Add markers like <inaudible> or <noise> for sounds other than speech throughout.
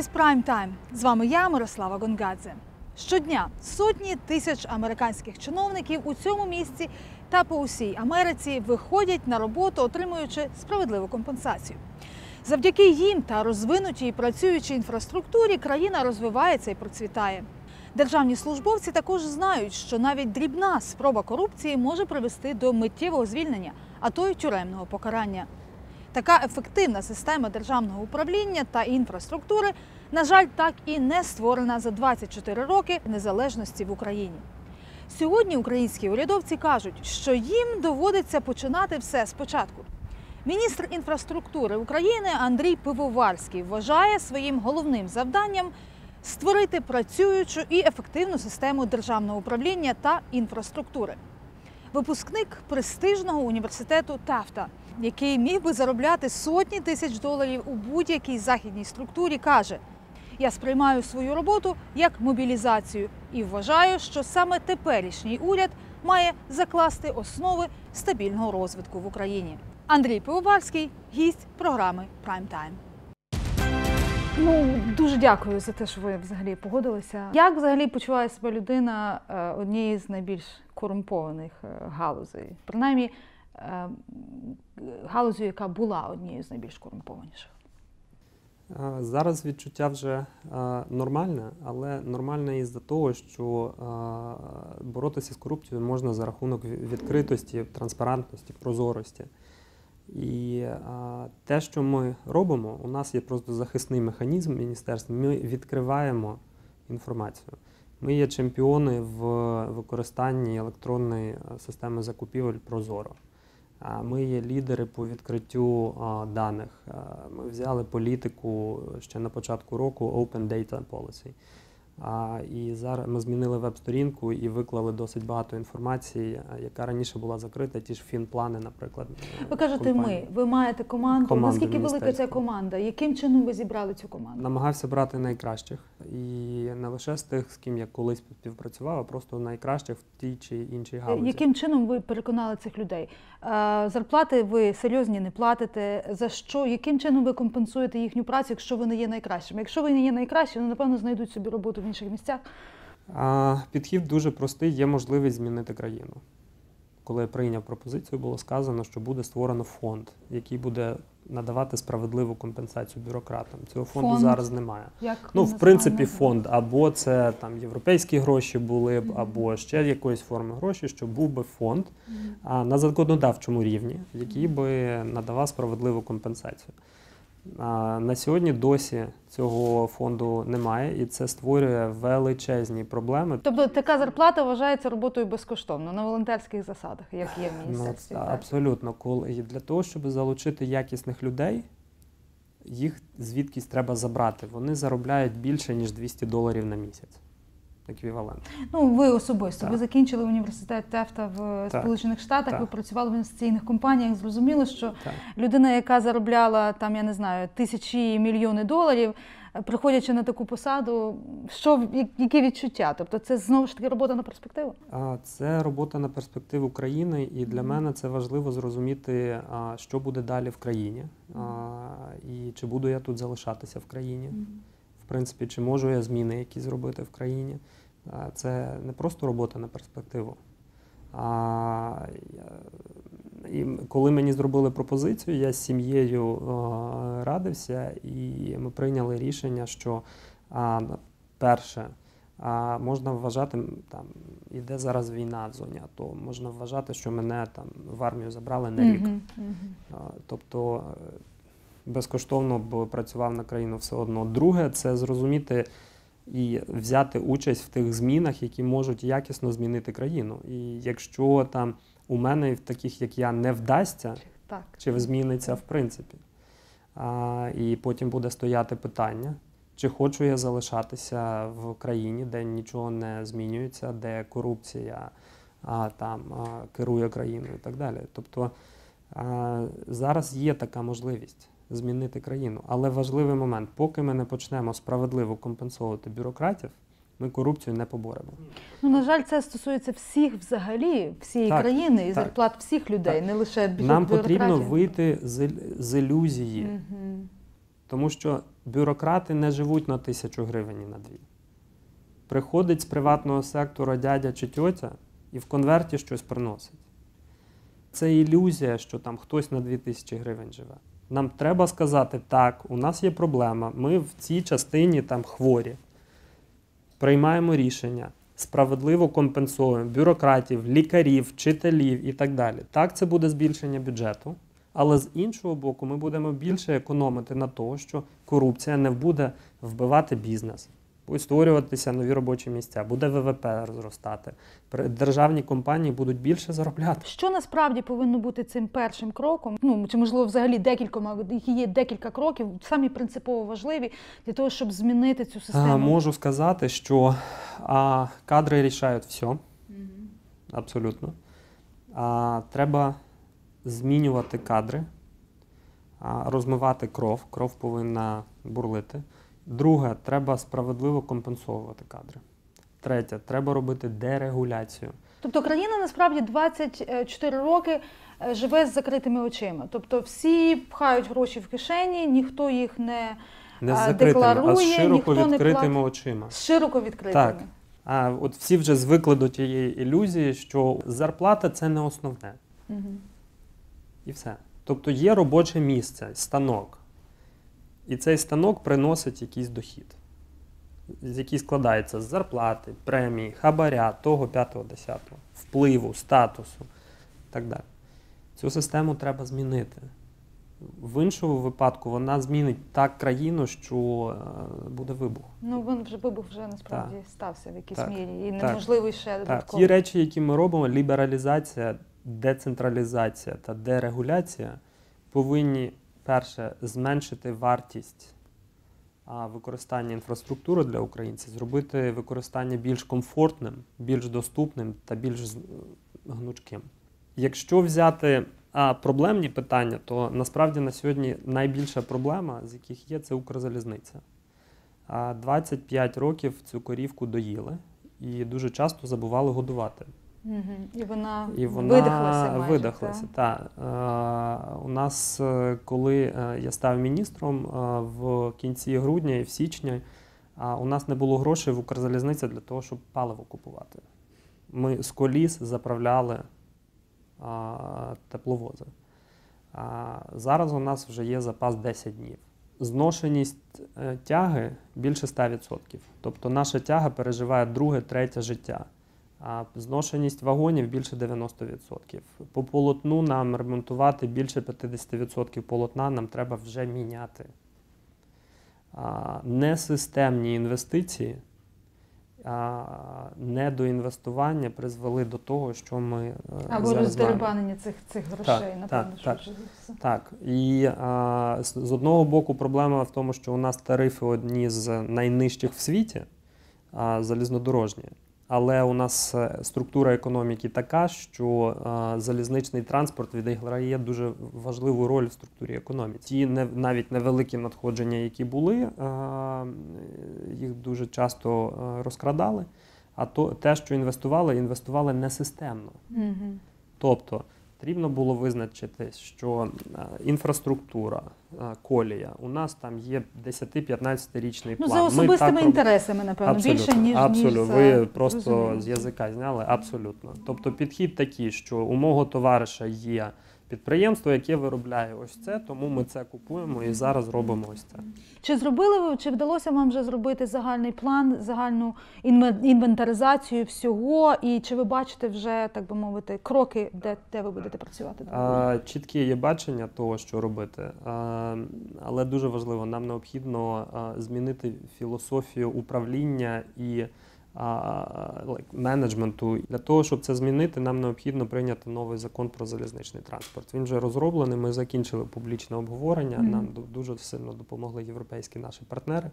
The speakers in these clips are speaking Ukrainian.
Ви дивитесь Прайм Тайм. З вами я, Мирослава Гонгадзе. Щодня сотні тисяч американських чиновників у цьому місці та по усій Америці виходять на роботу, отримуючи справедливу компенсацію. Завдяки їм та розвинутій працюючій інфраструктурі країна розвивається і процвітає. Державні службовці також знають, що навіть дрібна спроба корупції може привести до миттєвого звільнення, а то й тюремного покарання. Така ефективна система державного управління та інфраструктури, на жаль, так і не створена за 24 роки незалежності в Україні. Сьогодні українські урядовці кажуть, що їм доводиться починати все спочатку. Міністр інфраструктури України Андрій Пивоварський вважає своїм головним завданням створити працюючу і ефективну систему державного управління та інфраструктури. Випускник престижного університету Тафта, який міг би заробляти сотні тисяч доларів у будь-якій західній структурі, каже: я сприймаю свою роботу як мобілізацію і вважаю, що саме теперішній уряд має закласти основи стабільного розвитку в Україні. Андрій Пивоварський, гість програми Прайм Тайм. Ну дуже дякую за те, що ви взагалі погодилися. Як взагалі почуває себе людина е, однієї з найбільш корумпованих е, галузей? Принаймні е, галузю, яка була однією з найбільш корумпованіших. Зараз відчуття вже нормальне, але нормальне із-за того, що боротися з корупцією можна за рахунок відкритості, транспарентності, прозорості. І е, те, що ми робимо, у нас є просто захисний механізм міністерства. Ми відкриваємо інформацію. Ми є чемпіони в використанні електронної е, системи закупівель Прозоро. А Ми є лідери по відкриттю а, даних. А, Ми взяли політику ще на початку року Open Data Policy. А, І зараз ми змінили веб-сторінку і виклали досить багато інформації, яка раніше була закрита. Ті ж фінплани, наприклад. е, Ви кажете, компанії. ми ви маєте команду. Команду Наскільки велика ця команда? Яким чином ви зібрали цю команду? Намагався брати найкращих. І не лише з тих, з ким я колись співпрацював, а просто найкращих в тій чи іншій галузі. Яким чином ви переконали цих людей? Е, Зарплати ви серйозні не платите. За що? Яким чином ви компенсуєте їхню працю, якщо ви не є найкращими? Якщо ви не є найкращими, ну напевно знайдуть собі роботу в інших місцях. А, Підхід дуже простий, є можливість змінити країну. Коли я прийняв пропозицію, було сказано, що буде створено фонд, який буде надавати справедливу компенсацію бюрократам. Цього фонду Фонд? зараз немає. Як Ну, в принципі, фонд або це там європейські гроші були б, або ще якоїсь форми гроші, що був би фонд а, на законодавчому рівні, який би надавав справедливу компенсацію. На сьогодні досі цього фонду немає, і це створює величезні проблеми. Тобто така зарплата вважається роботою безкоштовно на волонтерських засадах, як є в Ну, міністерстві. Ну, абсолютно, коли для того, щоб залучити якісних людей, їх звідкись треба забрати. Вони заробляють більше ніж 200 доларів на місяць. Еквівалент. Ну, ви особисто. Так. Ви закінчили університет Тефта в Так. Сполучених Штатах, Так. ви працювали в інвестиційних компаніях. Зрозуміло, що людина, яка заробляла там, я не знаю, тисячі мільйони доларів, приходячи на таку посаду, що які відчуття? Тобто, це знову ж таки робота на перспективу? Це робота на перспективу країни, і для Мгм. мене це важливо зрозуміти, що буде далі в країні, і чи буду я тут залишатися в країні. В принципі, чи можу я зміни якісь зробити в країні. Це не просто робота на перспективу. А, і коли мені зробили пропозицію, я з сім'єю радився, і ми прийняли рішення, що а, перше. А можна вважати, там іде зараз війна в зоні АТО. Можна вважати, що мене там в армію забрали на рік. Мгм. А, Тобто е, безкоштовно б працював на країну все одно. Друге, це зрозуміти і взяти участь в тих змінах, які можуть якісно змінити країну. І якщо там у мене в таких, як я, не вдасться, Так. чи зміниться в принципі. А, і потім буде стояти питання, чи хочу я залишатися в країні, де нічого не змінюється, де корупція а, там, а, керує країною і так далі. Тобто а, зараз є така можливість змінити країну. Але важливий момент, поки ми не почнемо справедливо компенсовувати бюрократів, ми корупцію не поборемо. Ну, на жаль, це стосується всіх взагалі, всієї Так, країни і так. зарплат всіх людей, не лише бю- Нам потрібно вийти з, з ілюзії. Мгм. Тому що бюрократи не живуть на тисячу гривень і на дві. Приходить з приватного сектора дядя чи тьотя і в конверті щось приносить. Це ілюзія, що там хтось на 2000 гривень живе. Нам треба сказати, так, у нас є проблема, ми в цій частині там хворі. Приймаємо рішення, справедливо компенсуємо бюрократів, лікарів, вчителів і так далі. Так, це буде збільшення бюджету, але з іншого боку, ми будемо більше економити на того, що корупція не буде вбивати бізнес. Будуть створюватися нові робочі місця, буде ВВП зростати. Державні компанії будуть більше заробляти. Що насправді повинно бути цим першим кроком? Ну чи можливо взагалі декількома є декілька кроків, самі принципово важливі для того, щоб змінити цю А. Можу сказати, що а, кадри рішають все. Абсолютно. А, треба змінювати кадри, а, розмивати кров. Кров повинна бурлити. Друге, треба справедливо компенсовувати кадри. Третє, треба робити дерегуляцію. Тобто країна насправді 24 роки е, живе з закритими очима. Тобто всі пхають гроші в кишені, ніхто їх не Не з А, закритими, а з декларує, широко ніхто не відкритими очима. з широко відкритими. Так. А от всі вже звикли до тієї ілюзії, що зарплата це не основне. Мгм. І все. Тобто є робоче місце, станок. І цей станок приносить якийсь дохід, з- який складається з зарплати, премії, хабаря, того, п'ятого, десятого, впливу, статусу і так далі. Цю систему треба змінити. В іншому випадку вона змінить так країну, що е, буде вибух. Ну він вже вибух вже насправді стався в якійсь Так. мірі, і Так. неможливий ще Так, додатково. ті речі, які ми робимо, лібералізація, децентралізація та дерегуляція, повинні перше зменшити вартість використання інфраструктури для українців, зробити використання більш комфортним, більш доступним та більш гнучким. Якщо взяти проблемні питання, то насправді на сьогодні найбільша проблема, з яких є, це Укрзалізниця. 25 років цю корівку доїли і дуже часто забували годувати. І вона, І вона видихлася майже. видихлася. так? Та. Е, у нас, е, коли е, я став міністром в кінці грудня і в січні, у нас не було грошей в Укрзалізниці для того, щоб паливо купувати. Ми з коліс заправляли тепловози. Зараз у нас вже є запас 10 днів. Зношеність тяги більше 100%. Тобто наша тяга переживає друге, третє життя. Зношеність вагонів більше 90%. По полотну нам ремонтувати більше 50% полотна нам треба вже міняти. Несистемні інвестиції, недоінвестування призвели до того, що ми е, Або зараз роздерибанення цих, цих грошей, напевно, так, що так. Так, і а, з з одного боку, проблема в тому, що у нас тарифи одні з найнижчих в світі, а, залізнодорожні. Але у нас е, структура економіки така, що а, залізничний транспорт відіграє дуже важливу роль в структурі економіки. Ті не, навіть невеликі надходження, які були, а, їх дуже часто розкрадали. А то, те, що інвестували, інвестували несистемно. Мгм. Тобто потрібно було визначити, що е, інфраструктура, е, колія, у нас там є 10-15-річний Ну, план. за Ми особистими так інтересами, напевно, Абсолютно, більше, ніж абсолютно. ніж за- Ви просто Зрозуміло. з язика зняли абсолютно. Тобто підхід такий, що у мого товариша є підприємство, яке виробляє ось це, тому ми це купуємо і зараз робимо ось це. Чи зробили ви, чи вдалося вам вже зробити загальний план, загальну інвентаризацію всього? І чи ви бачите вже, так би мовити, кроки, де, де ви будете працювати? А, Чітке є бачення того, що робити, А, але дуже важливо, нам необхідно змінити філософію управління і менеджменту. Для того, щоб це змінити, нам необхідно прийняти новий закон про залізничний транспорт. Він вже розроблений. Ми закінчили публічне обговорення. Мгм. Нам дуже сильно допомогли європейські наші партнери.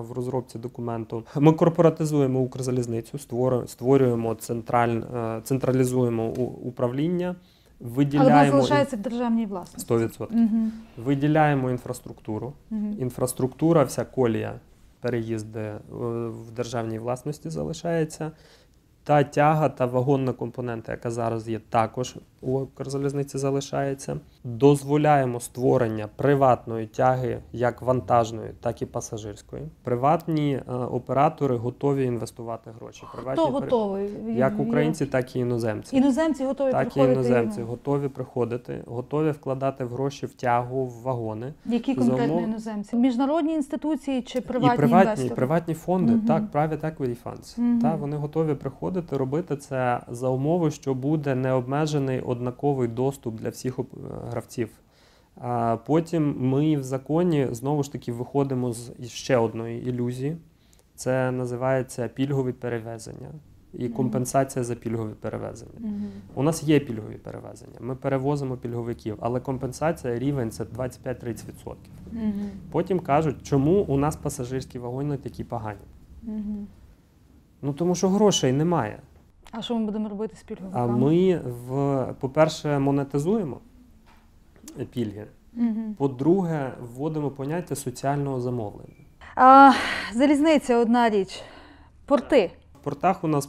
В розробці документу ми корпоратизуємо Укрзалізницю, створю- створюємо централь, е, централізуємо управління, Але вона виділяємо залишається в державній власності. 100%. Угу. Виділяємо інфраструктуру. Угу. Інфраструктура, вся колія, переїзди в державній власності залишається. Та тяга та вагонна компонента, яка зараз є, також у Укрзалізниці залишається. Дозволяємо створення приватної тяги як вантажної, так і пасажирської. Приватні е, оператори готові інвестувати гроші. Приватні Хто готовий? як українці, так і іноземці. Іноземці готові Так і приходити. іноземці готові приходити, готові вкладати в гроші в тягу, в вагони. Які конкретно умов- іноземці? Міжнародні інституції чи приватні і приватні, і приватні фонди, Мгм. так, private equity funds. Мгм. Та, вони готові приходити, робити це за умови, що буде необмежений однаковий доступ для всіх е, гравців. А потім ми в законі знову ж таки виходимо з ще одної ілюзії. Це називається пільгові перевезення і компенсація за пільгові перевезення. Мгм. У нас є пільгові перевезення. Ми перевозимо пільговиків, але компенсація рівень це 25-30%. Мгм. Потім кажуть, чому у нас пасажирські вагони такі погані. Мгм. Ну тому що грошей немає. А що ми будемо робити з пільговиками? А ми в по-перше, монетизуємо пільги. Мгм. По-друге, вводимо поняття соціального замовлення. А, залізниця одна річ. Порти. В портах у нас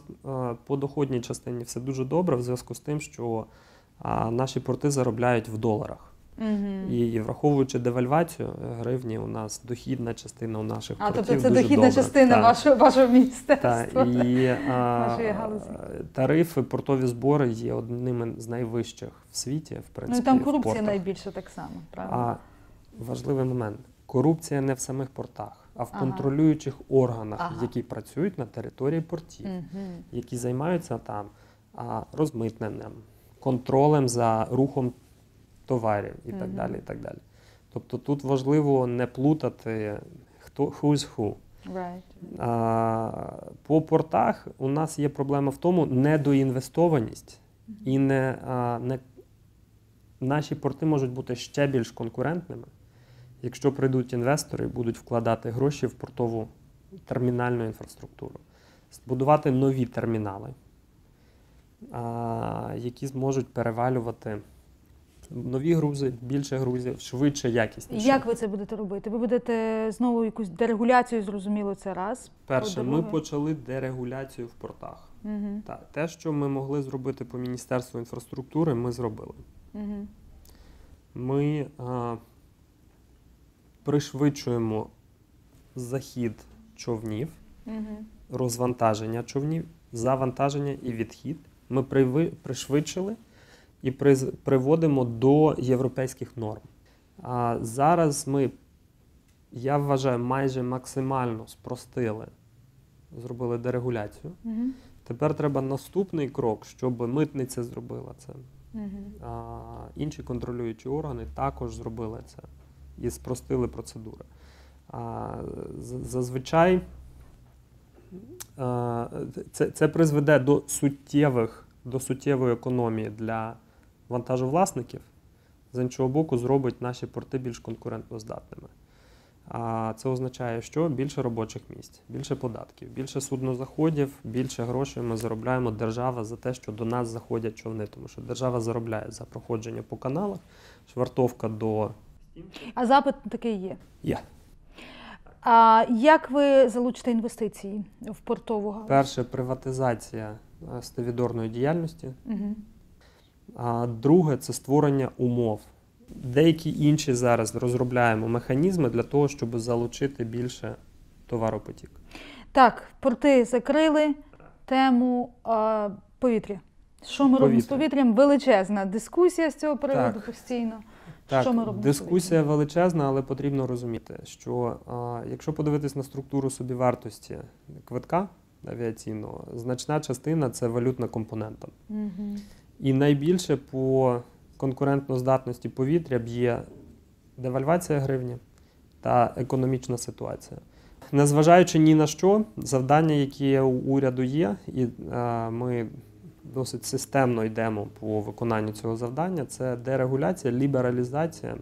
по доходній частині все дуже добре в зв'язку з тим, що наші порти заробляють в доларах. Угу. І вражаючи девальвацію е, гривні, у нас дохідна частина у наших А тобто це дуже дохідна добра. частина Так. вашого вашого Та, міністерства. і а, галузі. тарифи, портові збори є одними з найвищих в світі, в Ну і принципі. там корупція портах. найбільше так само, правильно? А важливий момент: корупція не в самих портах, а в Ага. контролюючих органах, Ага. які працюють на території портів, Мгм. які займаються там розмитненням, контролем за рухом товарів і так далі. і так далі. Тобто тут важливо не плутати хто who's who. Right. А, По портах у нас є проблема в тому недоінвестованість і не, а, не наші порти можуть бути ще більш конкурентними, якщо прийдуть інвестори і будуть вкладати гроші в портову термінальну інфраструктуру, збудувати нові термінали, а, які зможуть перевалювати нові грузи, більше грузів, швидше, якісніше. Як ви це будете робити? Ви будете знову якусь дерегуляцію, зрозуміло, це раз. Перше, ми почали дерегуляцію в портах. Угу. Так, те, що ми могли зробити по Міністерству інфраструктури, ми зробили. Угу. Ми а, пришвидшуємо захід човнів, Угу. розвантаження човнів, завантаження і відхід. Ми пришвидшили і приводимо до європейських норм. А зараз ми, я вважаю, майже максимально спростили, зробили дерегуляцію. Угу. Тепер треба наступний крок, щоб митниця зробила це. Угу. А, інші контролюючі органи також зробили це і спростили процедури. А, зазвичай а, це, це призведе до суттєвих, до суттєвої економії для вантажовласників. З іншого боку, зробить наші порти більш конкурентноздатними. А це означає, що більше робочих місць, більше податків, більше суднозаходів, більше грошей ми заробляємо держава за те, що до нас заходять човни, тому що держава заробляє за проходження по каналах, швартовка до А запит такий є. є. А як ви залучите інвестиції в портову галузь? Перше приватизація е, стовідорної діяльності. Угу. А друге це створення умов. Деякі інші зараз розробляємо механізми для того, щоб залучити більше товаропотік. Так, порти закрили тему а, повітря. Що ми робимо з повітрям? Величезна дискусія з цього приводу Так. постійно. Так, що ми робимо? дискусія величезна, але потрібно розуміти, що а, якщо подивитись на структуру собівартості квитка авіаційного, значна частина це валютна компонента. Угу. І найбільше по конкурентноздатності повітря б'є девальвація гривні та економічна ситуація. Незважаючи ні на що, завдання, які у уряду є, і е, ми досить системно йдемо по виконанню цього завдання, це дерегуляція, лібералізація,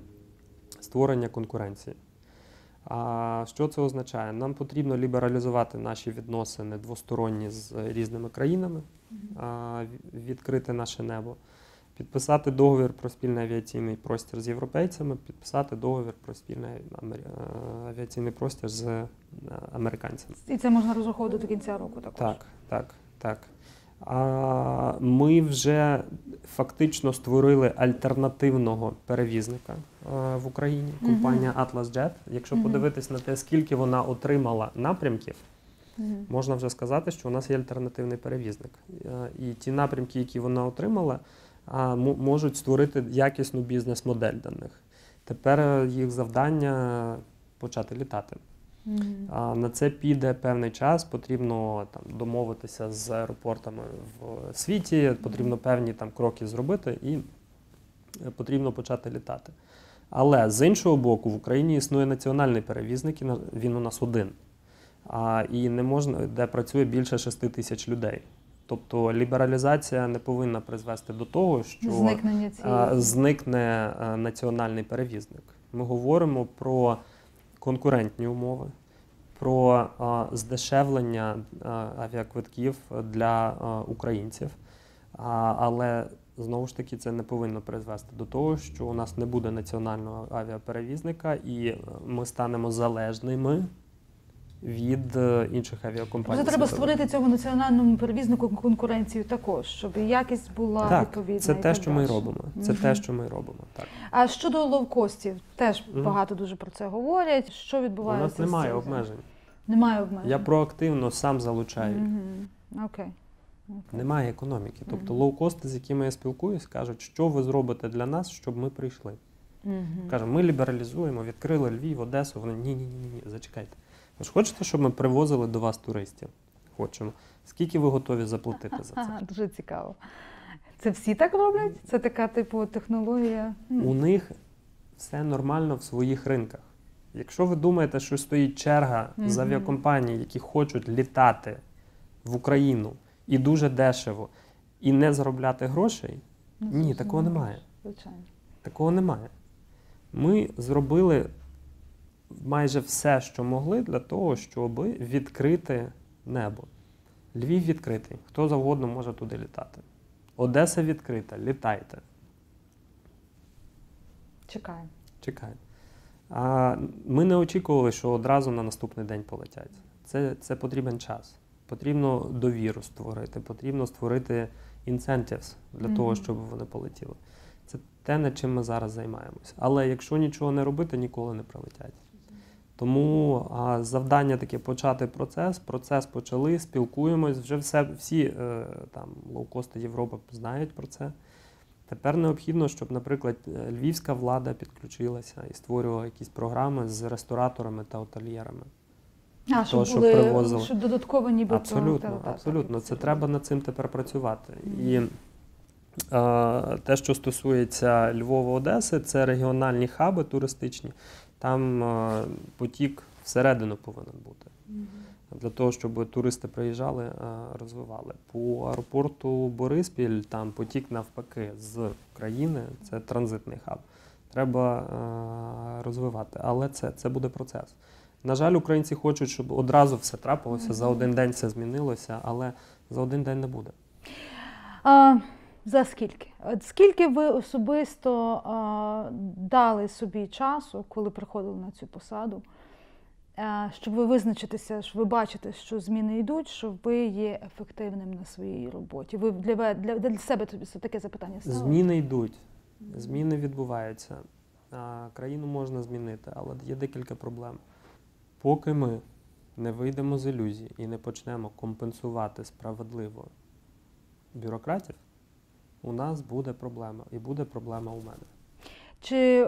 створення конкуренції. А що це означає? Нам потрібно лібералізувати наші відносини двосторонні з різними країнами, відкрити наше небо, підписати договір про спільний авіаційний простір з європейцями, підписати договір про спільний е, авіаційний простір з е, американцями. І це можна розраховувати до кінця року також. Так, так, так. А, Ми вже фактично створили альтернативного перевізника в Україні, компанія Atlas Jet. Якщо подивитись на те, скільки вона отримала напрямків, можна вже сказати, що у нас є альтернативний перевізник. Е, І ті напрямки, які вона отримала, можуть створити якісну бізнес-модель для них. Тепер е, їх завдання почати літати. А на це піде певний час. Потрібно там домовитися з аеропортами в світі, потрібно певні там кроки зробити, і е, потрібно почати літати. Але з іншого боку, в Україні існує національний перевізник, і він у нас один. А, і не можна, де працює більше 6 тисяч людей. Тобто лібералізація не повинна призвести до того, що Зникнення цієї. зникне е, національний перевізник. Ми говоримо про конкурентні умови, про здешевлення авіаквитків для українців. Але знову ж таки це не повинно призвести до того, що у нас не буде національного авіаперевізника, і е, ми станемо залежними від е, інших авіакомпаній. Просто треба створити цьому національному перевізнику конкуренцію також, щоб якість була Так, відповідна. це і те, так що ми робимо. Це Мгм. те, що ми робимо. Так. А щодо лоукостів, теж Мгм. багато дуже про це говорять. Що відбувається? У нас немає цим? обмежень. Немає обмежень. Я проактивно сам залучаю. Мгм. Окей. Окей. Немає економіки. Тобто Мгм. лоукости, з якими я спілкуюсь, кажуть, що ви зробите для нас, щоб ми прийшли. Мгм. Кажемо, ми лібералізуємо, відкрили Львів, Одесу. Вони ні, ні, ні, ні, зачекайте. Ви ж хочете, щоб ми привозили до вас туристів? Хочемо. Скільки ви готові заплатити за Ага, це? <laughs> дуже цікаво. Це всі так роблять? Це така типу технологія. У них все нормально в своїх ринках. Якщо ви думаєте, що стоїть черга з Мгм. авіакомпаній, які хочуть літати в Україну і дуже дешево, і не заробляти грошей, Ну, ні, такого немає. Звичайно. Такого немає. Ми зробили майже все, що могли, для того, щоб відкрити небо. Львів відкритий, хто завгодно може туди літати. Одеса відкрита, літайте. Чекаємо. Чекайте. А ми не очікували, що одразу на наступний день полетять. Це, це потрібен час. Потрібно довіру створити, потрібно створити incentives для того, щоб вони полетіли. Це те, над чим ми зараз займаємось. Але якщо нічого не робити, ніколи не прилетять. Тому а, завдання таке почати процес. Процес почали, спілкуємось. Вже все, всі е, там лоукости Європи знають про це. Тепер необхідно, щоб, наприклад, е, львівська влада підключилася і створювала якісь програми з рестораторами та отельєрами. А, щоб, щоб були, привозили. щоб додатково ніби Абсолютно, та- та- абсолютно. Це треба над цим тепер працювати. І е, те, що стосується Львова, Одеси, це регіональні хаби туристичні. Там е, потік всередину повинен бути. Для того, щоб туристи приїжджали, е, розвивали. По аеропорту Бориспіль там потік навпаки з країни, це транзитний хаб. Треба е, розвивати, але це, це буде процес. На жаль, українці хочуть, щоб одразу все трапилося, за один день все змінилося, але за один день не буде. А, за скільки? Скільки ви особисто а, дали собі часу, коли приходили на цю посаду, а, щоб ви визначитеся, що ви бачите, що зміни йдуть, що ви є ефективним на своїй роботі? Ви для, для, для себе тобі таке запитання ставили? Зміни йдуть, зміни відбуваються. А, Країну можна змінити, але є декілька проблем. Поки ми не вийдемо з ілюзії і не почнемо компенсувати справедливо бюрократів, у нас буде проблема. І буде проблема у мене. Чи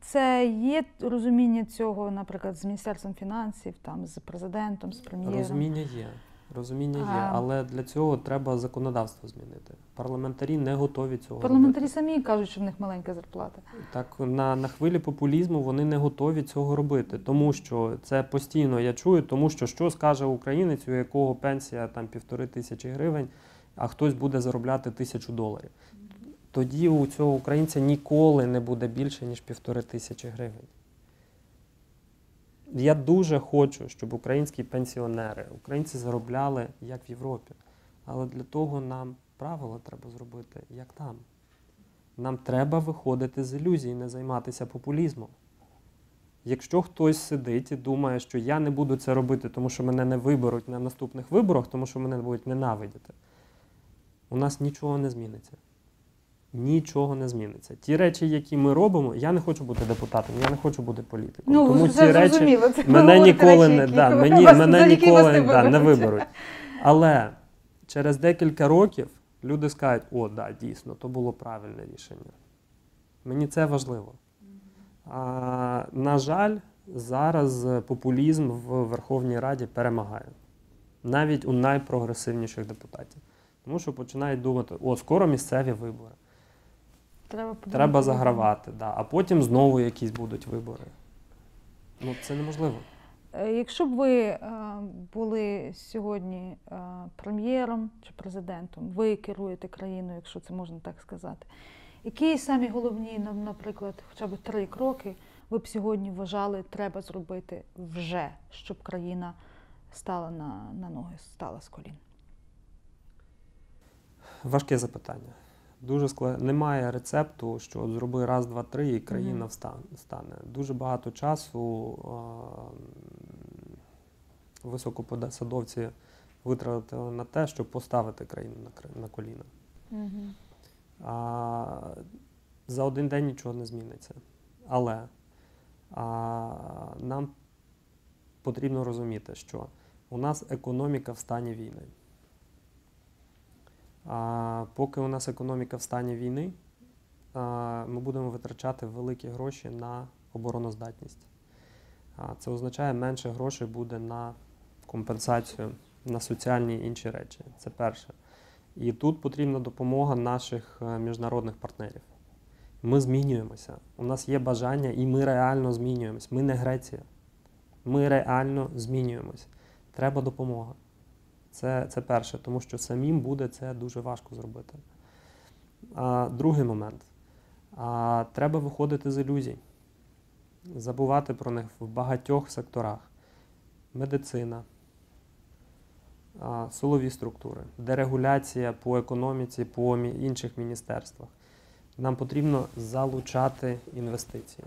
це є розуміння цього, наприклад, з Міністерством фінансів, там, з президентом, з прем'єром? Розуміння є. Розуміння є, але для цього треба законодавство змінити. Парламентарі не готові цього Парламентарі робити. самі кажуть, що в них маленька зарплата. Так на, на хвилі популізму вони не готові цього робити, тому що це постійно я чую, тому що що скаже українець, у якого пенсія там півтори тисячі гривень, а хтось буде заробляти тисячу доларів. Тоді у цього українця ніколи не буде більше, ніж півтори тисячі гривень. Я дуже хочу, щоб українські пенсіонери, українці заробляли як в Європі. Але для того нам правила треба зробити, як там. Нам треба виходити з ілюзій, не займатися популізмом. Якщо хтось сидить і думає, що я не буду це робити, тому що мене не виберуть на наступних виборах, тому що мене будуть ненавидіти, у нас нічого не зміниться. Нічого не зміниться. Ті речі, які ми робимо, я не хочу бути депутатом, я не хочу бути політиком. Ну, тому ці речі. Це мене ніколи речі, не, да, мені, вас- мене ніколи не да, не виберуть. Але через декілька років люди скажуть, о, да, дійсно, то було правильне рішення. Мені це важливо. А, на жаль, зараз популізм в Верховній Раді перемагає. Навіть у найпрогресивніших депутатів. Тому що починають думати, о, скоро місцеві вибори. Треба. Треба загравати, да. а потім знову якісь будуть вибори. Ну, це неможливо. Е, Якщо б ви е, були сьогодні е, прем'єром чи президентом, ви керуєте країною, якщо це можна так сказати. Які самі головні, наприклад, хоча б три кроки ви б сьогодні вважали, треба зробити вже, щоб країна стала на, на ноги, стала з колін? Важке запитання. Дуже склад... Немає рецепту, що от зроби раз, два, три, і країна встане. Дуже багато часу е, високопосадовці витратили на те, щоб поставити країну на, на коліна. Угу. А, за один день нічого не зміниться. Але а, нам потрібно розуміти, що у нас економіка в стані війни. А, поки у нас економіка в стані війни, ми будемо витрачати великі гроші на обороноздатність. Це означає, менше грошей буде на компенсацію, на соціальні і інші речі. Це перше. І тут потрібна допомога наших е, міжнародних партнерів. Ми змінюємося. У нас є бажання, і ми реально змінюємось. Ми не Греція. Ми реально змінюємось. Треба допомога. Це, це перше, тому що самим буде це дуже важко зробити. А, другий момент. А, треба виходити з ілюзій, забувати про них в багатьох секторах. Медицина, а, силові структури, дерегуляція по економіці, по інших міністерствах. Нам потрібно залучати інвестиції.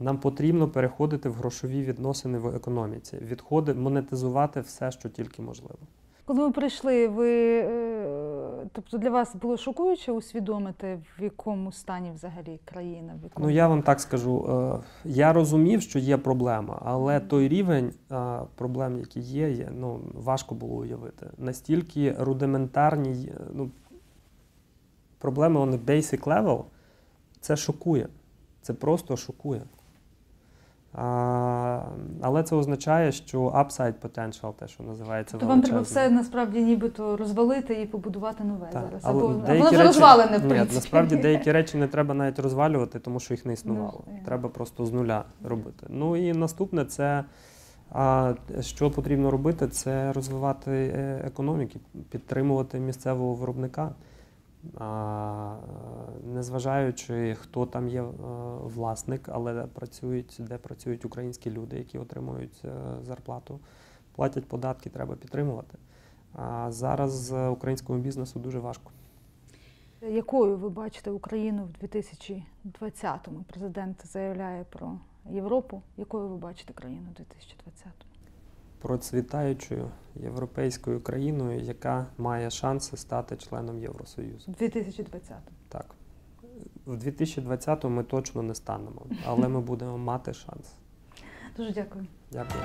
Нам потрібно переходити в грошові відносини в економіці, відходи, монетизувати все, що тільки можливо. Коли ви прийшли, ви е, тобто для вас було шокуюче усвідомити, в якому стані взагалі країна? В якому... Ну я вам так скажу. е, Я розумів, що є проблема, але той рівень е, проблем, які є, є, ну важко було уявити. Настільки рудиментарні, ну проблеми a basic level, це шокує. Це просто шокує. А, але це означає, що upside potential, те, що називається То вам треба все насправді нібито розвалити і побудувати нове Так, зараз. але Або, деякі воно вже речі- розвалене, в Ні, насправді <laughs> деякі речі не треба навіть розвалювати, тому що їх не існувало. Ну, Треба просто з нуля робити. Ну і наступне це. А що потрібно робити, це розвивати е, економіки, підтримувати місцевого виробника, незважаючи, хто там є е, власник, але працюють, де працюють українські люди, які отримують е, зарплату, платять податки, треба підтримувати. А зараз українському бізнесу дуже важко. Якою ви бачите Україну в 2020-му? Президент заявляє про Європу. Якою ви бачите країну в 2020-му? Процвітаючою європейською країною, яка має шанси стати членом Євросоюзу. В 2020-му. Так. В 2020-му ми точно не станемо, але ми будемо мати шанс. Дуже дякую. Дякую.